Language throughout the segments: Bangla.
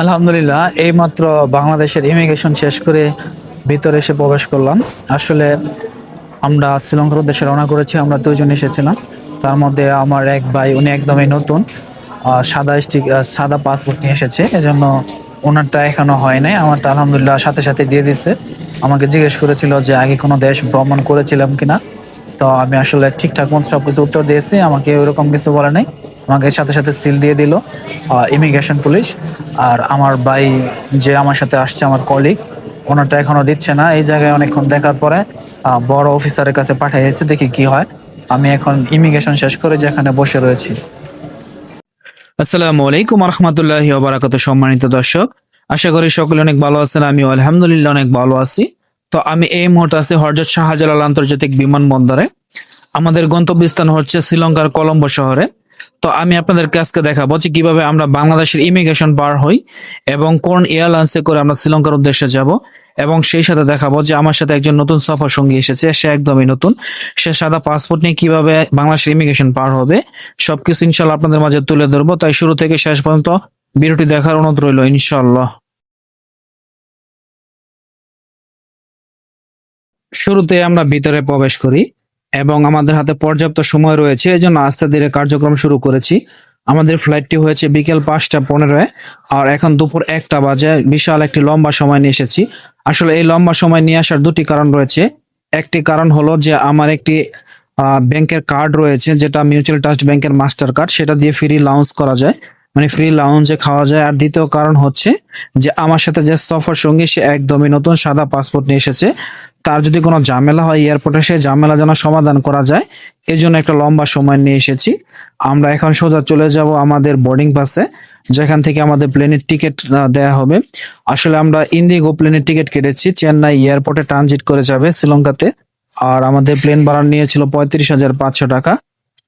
আলহামদুলিল্লাহ, এইমাত্র বাংলাদেশের ইমিগ্রেশন শেষ করে ভিতরে এসে প্রবেশ করলাম। আসলে আমরা শ্রীলঙ্কার উদ্দেশ্যে রওনা করেছি, আমরা দুজন এসেছিলাম। তার মধ্যে আমার এক ভাই, উনি একদমই নতুন সাদা স্টিক সাদা পাসপোর্ট নিয়ে এসেছে। এজন্য ওনারটা এখনও হয় নাই, আমারটা আলহামদুলিল্লাহ সাথে সাথে দিয়ে দিচ্ছে আমাকে জিজ্ঞেস করেছিল যে আগে কোনো দেশ ভ্রমণ করেছিলাম কিনা। তো আমি আসলে ঠিকঠাক মতো সব কিছু উত্তর দিয়েছি, আমাকে ওরকম কিছু বলে নাই। আমাকে সাথে সাথে সিল দিয়ে দিল ইমিগ্রেশন পুলিশ। আর আমার ভাই যে আমার সাথে আসছে, আমার কলিগ ওনারটা এখনও দিচ্ছে না। এই জায়গায় অনেকক্ষণ দেখার পরে বড় অফিসারের কাছে পাঠিয়েছে দেখি কি হয়। আমি এখন ইমিগ্রেশন শেষ করে যেখানে বসে রয়েছি। আসসালামু আলাইকুম রহমতুল্লাহি ওবারাকাত সম্মানিত দর্শক। আশা করি সকলে অনেক ভালো আছেন আমি আলহামদুলিল্লাহ অনেক ভালো আছি। তো আমি এই মুহূর্তে আছি হরজত শাহজালাল আন্তর্জাতিক বিমানবন্দরে। আমাদের গন্তব্যস্থান হচ্ছে শ্রীলঙ্কার কলম্বো শহরে। তো আমি আপনাদেরকে আজকে দেখাবো যে কীভাবে আমরা বাংলাদেশের ইমিগ্রেশন পার হই এবং কোন এয়ারলাইন্সে করে আমরা শ্রীলঙ্কার উদ্দেশ্যে যাব। এবং সেই সাথে দেখাবো যে আমার সাথে একজন নতুন সফর সঙ্গী এসেছে, সে একদমই নতুন। সে সাদা পাসপোর্ট নিয়ে কীভাবে বাংলাদেশের ইমিগ্রেশন পার হবে, সবকিছু ইনশাল্লাহ আপনাদের মাঝে তুলে ধরবো। তাই শুরু থেকে শেষ পর্যন্ত ভিডিওটি দেখার অনুরোধ রইল ইনশাল্লাহ। শুরুতে আমরা ভিতরে প্রবেশ করি। এবং আমাদের হাতে পর্যাপ্ত সময় রয়েছে এই জন্য আস্তে ধীরে কার্যক্রম শুরু করেছি। আমাদের ফ্লাইটটি হয়েছে বিকেল পাঁচটা পনেরোয়, আর এখন দুপুর একটা বাজে। বিশাল একটি লম্বা সময় নিয়ে এসেছি। আসলে এই লম্বা সময় নিয়ে আসার দুটি কারণ রয়েছে। একটি কারণ হলো যে আমার একটি ব্যাংকের কার্ড রয়েছে, যেটা মিউচুয়াল ট্রাস্ট ব্যাংকের মাস্টার কার্ড সেটা দিয়ে ফ্রি লাউন্স করা যায়। মানে ফ্রি লাউঞ্জে খাওয়া যায়। আর দ্বিতীয় কারণ হচ্ছে যে আমার সাথে যে সফর সঙ্গী সে একদমই নতুন সাদা পাসপোর্ট নিয়ে এসেছে। তার যদি কোনো ঝামেলা হয় এয়ারপোর্টে সে ঝামেলা যেন সমাধান করা যায়। এই জন্য একটা লম্বা সময় নিয়ে এসেছি। আমরা এখন সোজা চলে যাব আমাদের বোর্ডিং পাসে যেখান থেকে আমাদের প্লেনের টিকিট দেয়া হবে। আসলে আমরা ইন্ডিগো প্লেনের টিকিট কেটেছি। চেন্নাই এয়ারপোর্টে ট্রানজিট করে যাবে শ্রীলঙ্কাতে। আর আমাদের প্লেন ভাড়া নিয়েছিল পঁয়ত্রিশ হাজার পাঁচশো টাকা।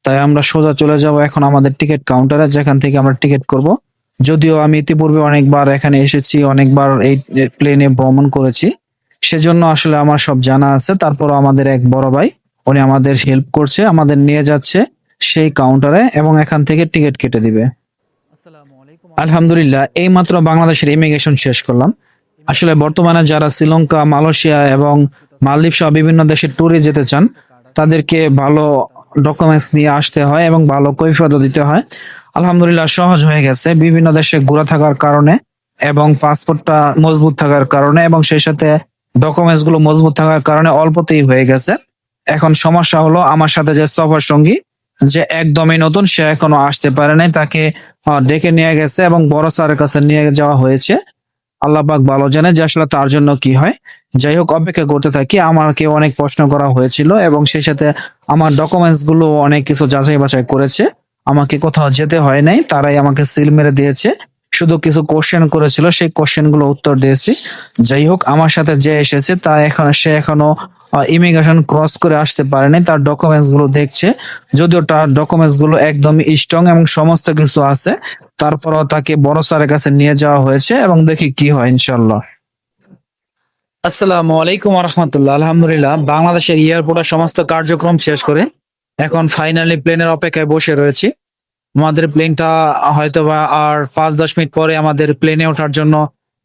তাই আমরা সোজা চলে যাব এখন আমাদের টিকিট কাউন্টারে যেখান থেকে আমরা টিকিট করব। যদিও আমি ইতিপূর্বে অনেকবার এখানে এসেছি, অনেকবার এই প্লেনে ভ্রমণ করেছি। সেজন্য আসলে আমার সব জানা আছে। তারপর আমাদের এক বড় ভাই উনি আমাদের হেল্প করছে আমাদের নিয়ে যাচ্ছে সেই কাউন্টারে এবং এখান থেকে টিকিট কেটে দিবে। আলহামদুলিল্লাহ এই মাত্র বাংলাদেশের ইমিগ্রেশন শেষ করলাম। আসলে বর্তমানে যারা শ্রীলঙ্কা মালয়েশিয়া এবং মালদ্বীপ সহ বিভিন্ন দেশে ট্যুরে যেতে চান তাদেরকে ভালো ডকুমেন্টস নিয়ে আসতে হয় এবং ভালো কৈফিয়ত দিতে হয়। আলহামদুলিল্লাহ সহজ হয়ে গেছে। বিভিন্ন দেশে ঘোরা থাকার কারণে এবং পাসপোর্টটা মজবুত থাকার কারণে এবং সেই সাথে ডকুমেন্টসগুলো মজবুত থাকার কারণে অল্পতেই হয়ে গেছে। এখন সমস্যা হলো আমার সাথে যে সফর সঙ্গী, যে একদমই নতুন, সে এখনও আসতে পারে নাই, তাকে ডেকে নিয়ে গেছে এবং বড় স্যারের কাছে নিয়ে যাওয়া হয়েছে। আল্লাহবাক ভালো জানে যে আসলে তার জন্য কি হয়। যাই হোক, অপেক্ষা করতে থাকি, আমাকে অনেক প্রশ্ন করা হয়েছিল এবং সেই সাথে আমার ডকুমেন্টসগুলো অনেক কিছু যাচাই বাছাই করেছে। আমাকে কোথাও যেতে হয় নাই, তারাই আমাকে সিল মেরে দিয়েছে। শুধু কিছু কোশ্চেন করেছিল, সেই কোশ্চেনগুলো উত্তর দিয়েছি। যাই হোক, আমার সাথে যে এসেছে, তা এখন, সে এখনও ইমিগ্রেশন ক্রস করে আসতে পারেনি, তার ডকুমেন্টসগুলো দেখছে। যদিও তার ডকুমেন্টসগুলো একদমই স্ট্রং এবং সমস্ত কিছু আছে, তারপরও তাকে বড় স্যারের কাছে নিয়ে যাওয়া হয়েছে এবং দেখি কি হয় ইনশাল্লাহ আসসালামু আলাইকুম রহমতুল্লাহ আলহামদুলিল্লাহ, বাংলাদেশের এয়ারপোর্টের সমস্ত কার্যক্রম শেষ করে এখন ফাইনালি প্লেনের অপেক্ষায় বসে রয়েছি। আমাদের প্লেনটা হয়তো বা আর পাঁচ, দশ মিনিট পরে আমাদের প্লেনে ওঠার জন্য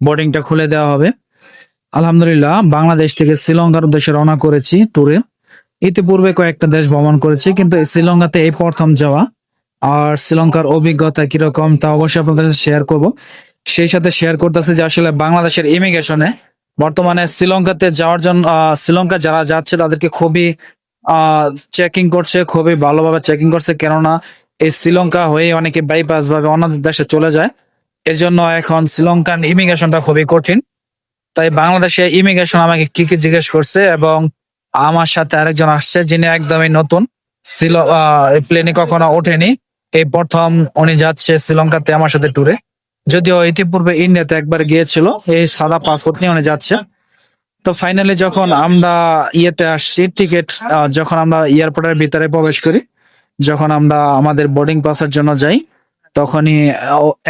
বোর্ডিংটা খুলে দেওয়া হবে। আলহামদুলিল্লাহ, বাংলাদেশ থেকে শ্রীলঙ্কার উদ্দেশ্যে রওনা করেছি ট্যুরে ইতিপূর্বে কয়েকটা দেশ ভ্রমণ করেছি, কিন্তু শ্রীলঙ্কাতে এই প্রথম যাওয়া। আর শ্রীলঙ্কার অভিজ্ঞতা কীরকম তা অবশ্যই আপনাদের সাথে শেয়ার করব। সেই সাথে শেয়ার করতেছে যে আসলে বাংলাদেশের ইমিগ্রেশনে বর্তমানে শ্রীলঙ্কাতে যাওয়ার জন্য শ্রীলঙ্কা যারা যাচ্ছে তাদেরকে খুবই চেকিং করছে, খুবই ভালোভাবে চেকিং করছে। কেননা এই শ্রীলঙ্কা হয়ে অনেকে বাইপাস ভাবে অন্য দেশে চলে যায়। এর জন্য এখন শ্রীলঙ্কান ইমিগ্রেশনটা খুবই কঠিন। তাই বাংলাদেশে ইমিগ্রেশন আমাকে কি কি জিজ্ঞেস করছে এবং আমার সাথে আরেকজন আসছে যিনি একদমই নতুন। শ্রীল প্লেনে কখনো ওঠেনি। এই প্রথম উনি যাচ্ছে শ্রীলঙ্কাতে আমার সাথে ট্যুরে যদিও ইতিপূর্বে ইন্ডিয়াতে একবার গিয়েছিল, এই সাদা পাসপোর্ট নিয়ে উনি যাচ্ছে। তো ফাইনালি যখন আমরা ইয়েতে আসছি টিকিট যখন আমরা এয়ারপোর্টের ভিতরে প্রবেশ করি যখন আমরা আমাদের বোর্ডিং পাসের জন্য যাই, তখনই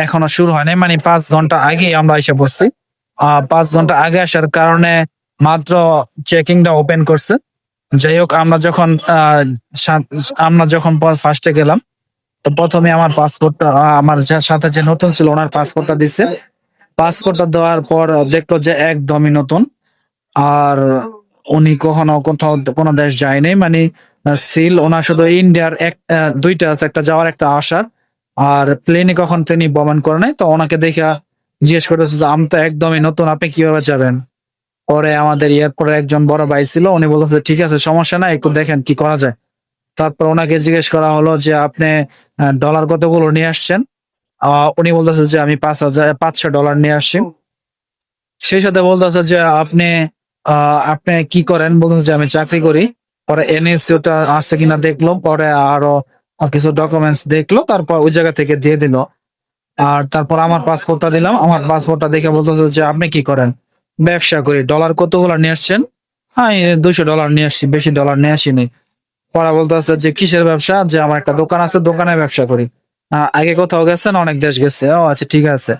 এখনও শুরু হয়নি মানে পাঁচ ঘণ্টা আগেই আমরা এসে পড়ছি। পাঁচ ঘণ্টা আগে আসার কারণে মাত্র চেকিংটা ওপেন করছে। যাই হোক, আমরা যখন আমরা যখন ফার্স্টে গেলাম, তো প্রথমে আমার পাসপোর্টটা আমার সাথে যে নতুন ছিল, ওনার পাসপোর্টটা দিছে। পাসপোর্টটা দেওয়ার পর দেখল যে একদমই নতুন। আর উনি কখনো কোথাও, কোনো দেশ যায়নি মানে সিল ওনার শুধু ইন্ডিয়ার এক দুইটা আছে একটা যাওয়ার একটা আসার। আর প্লেনে কখন তিনি ভ্রমণ করে নাই তো ওনাকে দেখে জিজ্ঞেস করতেছে যে আমি তো একদমই নতুন আপনি কীভাবে যাবেন? পরে আমাদের এয়ারপোর্টে একজন বড় ভাই ছিল উনি বলতেছে ঠিক আছে সমস্যা নাই একটু দেখেন কি করা যায়। তারপর ওনাকে জিজ্ঞেস করা হলো যে আপনি ডলার কতগুলো নিয়ে আসছেন? আহ, উনি বলতেছে যে আমি পাঁচ হাজার পাঁচশো ডলার নিয়ে আসছি। সেই সাথে বলতেছে যে আপনি আহ, আপনি কি করেন? বলতেছে যে আমি চাকরি করি। পরে এনএসসি ওটা আছে কিনা দেখল, পরে আরও কিছু ডকুমেন্টস দেখল, তারপর ওই জায়গা থেকে দিয়ে দিল। আর তারপর আমার পাসপোর্টটা দিলাম, আমার পাসপোর্টটা দেখে বলতেছে যে, আপনি কি করেন? ব্যবসা করি ডলার কতগুলো নিয়ে আসছেন? হ্যাঁ দুশো ডলার নিয়ে আসছি, বেশি ডলার নিয়ে আসিনি। পরে বলতেছে যে, কিসের ব্যবসা? যে, আমার একটা দোকান আছে, দোকানে ব্যবসা করি। আগে কোথাও গেছেন? অনেক দেশ গেছে। ও আচ্ছা ঠিক আছে।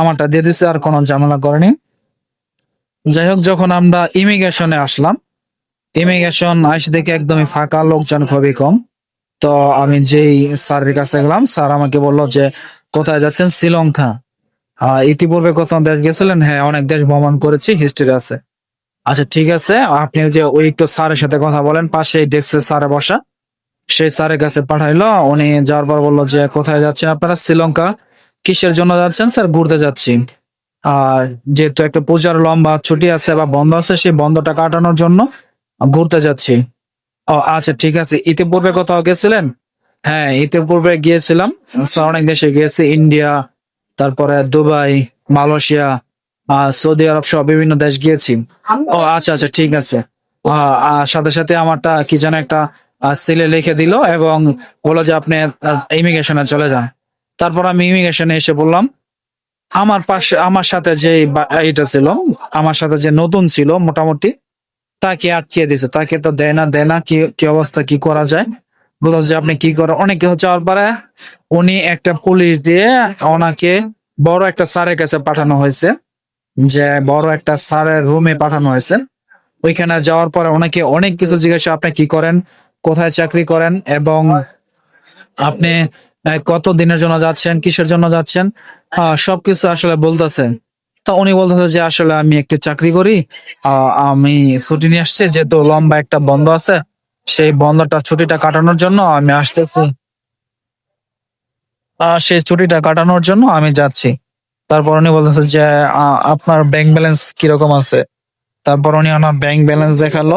আমারটা দিয়ে দিছে, আর কোনো ঝামেলা করেনি। যাই হোক, যখন আমরা ইমিগ্রেশনে আসলাম ইমিগ্রেশন আসে দেখে একদমই ফাঁকা, লোকজন খুবই কম। তো আমি যেই স্যারের কাছে গেলাম, স্যার আমাকে বলল যে, কোথায় যাচ্ছেন? শ্রীলঙ্কা। ইতিপূর্বে কোথাও দেশ গেছিলেন? হ্যাঁ অনেক দেশ ভ্রমণ করেছি হিস্ট্রি আছে। আচ্ছা ঠিক আছে, আপনি যে, ওই একটু স্যারের সাথে কথা বলেন পাশে ডেস্কে স্যারে বসা। সেই স্যারের কাছে পাঠাইলো, উনি যাওয়ার পর বলল যে, কোথায় যাচ্ছেন আপনারা? শ্রীলঙ্কা। কিসের জন্য যাচ্ছেন, স্যার? ঘুরতে যাচ্ছি। আর যেহেতু একটা পূজার লম্বা ছুটি আছে বা বন্ধ আছে, সেই বন্ধটা কাটানোর জন্য ঘুরতে যাচ্ছি। ও আচ্ছা ঠিক আছে। ইতিপূর্বে কোথাও গেছিলেন? হ্যাঁ ইতিপূর্বে গিয়েছিলাম। অনেক দেশে গিয়েছি, ইন্ডিয়া, তারপরে দুবাই, মালয়েশিয়া সৌদি আরব সহ বিভিন্ন দেশ গিয়েছি। ও আচ্ছা আচ্ছা ঠিক আছে। সাথে সাথে আমারটা কি যেন একটা সিলে লিখে দিল এবং বলল যে আপনি ইমিগ্রেশনে চলে যান। তারপর আমি ইমিগ্রেশনে এসে বললাম, আমার পাশে, আমার সাথে যে এটা ছিল, আমার সাথে যে নতুন ছিল, মোটামুটি তাকে আটকে দিছে। তাকে তো দেয় না দেয় না। কি কি অবস্থা, কি করা যায়? বলতো যে আপনি কি করেন? অনেকে হচ্ছে পরে উনি একটা পুলিশ দিয়ে ওনাকে বড় একটা স্যারের কাছে পাঠানো হয়েছে, যে বড় একটা স্যারের রুমে পাঠানো হয়েছে। ওইখানে যাওয়ার পরে ওনাকে অনেক কিছু জিজ্ঞাসা, আপনি কি করেন? কোথায় চাকরি করেন? এবং আপনি কত দিনের জন্য যাচ্ছেন? কিসের জন্য যাচ্ছেন? সবকিছু আসলে বলতেছে। তা উনি বলতেছে যে, আসলে আমি একটি চাকরি করি আমি ছুটি নিয়ে আসছি, যেহেতু লম্বা একটা বন্ধ আছে, সেই বন্ধটা ছুটিটা কাটানোর জন্য আমি আসতেছি। সেই ছুটিটা কাটানোর জন্য আমি যাচ্ছি। তারপর উনি বলতেছে যে আপনার ব্যাংক ব্যালেন্স কীরকম আছে? তারপর উনি ওনার ব্যাংক ব্যালেন্স দেখাল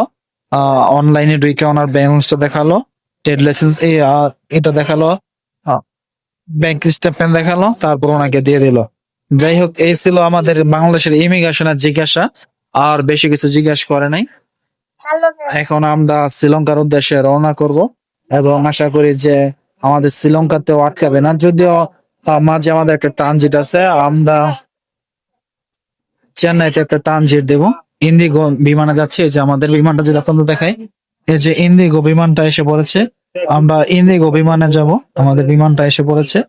অনলাইনে ঢুকে ওনার ব্যালেন্সটা দেখাল, ট্রেড লাইসেন্স এটা দেখাল ব্যাংক স্টেটমেন্ট দেখাল, তারপর ওনাকে দিয়ে দিল। যাই হোক এই ছিল আমাদের বাংলাদেশের ইমিগ্রেশনের জিজ্ঞাসা আর বেশি কিছু জিজ্ঞাসা করে নাই। এখন আমরা শ্রীলঙ্কার উদ্দেশ্যে রওনা করব এবং আশা করি যে আমাদের শ্রীলঙ্কাতেও আটকাবে না। যদিও মাঝে আমাদের একটা ট্রানজিট আছে আমরা চেন্নাইতে একটা ট্রানজিট দেব। ইন্ডিগো বিমানে যাচ্ছে যে আমাদের বিমানটা যদি আপনাদের দেখাই এই যে ইন্ডিগো বিমানটা এসে পড়েছে। আমরা ইন্ডিগো বিমানে যাব আমাদের বিমানটা এসে পড়েছে।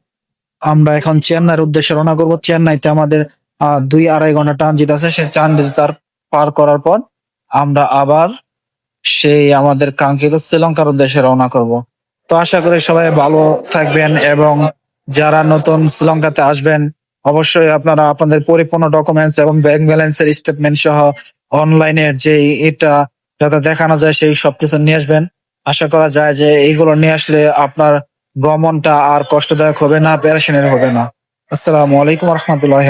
আমরা এখন চেন্নাইয়ের উদ্দেশ্যে রওনা করব। চেন্নাইতে আমাদের দুই আড়াই ঘণ্টা ট্রানজিট আছে। সেই ট্রানজিট তার পার করার পর আমরা আবার সেই আমাদের কাঙ্ক্ষিত শ্রীলঙ্কার উদ্দেশ্যে রওনা করব। তো আশা করি সবাই ভালো থাকবেন এবং যারা নতুন শ্রীলঙ্কাতে আসবেন, অবশ্যই আপনারা আপনাদের পরিপূর্ণ ডকুমেন্টস এবং ব্যাংক ব্যালেন্সের স্টেটমেন্ট সহ অনলাইনের যে এটা যাতে দেখানো যায়, সেই সবকিছু নিয়ে আসবেন। আশা করা যায় যে এইগুলো নিয়ে আসলে আপনার ভ্রমণটা আর কষ্টদায়ক হবে না প্যারাশনের হবে না। আসসালামু আলাইকুম রহমতুল্লাহ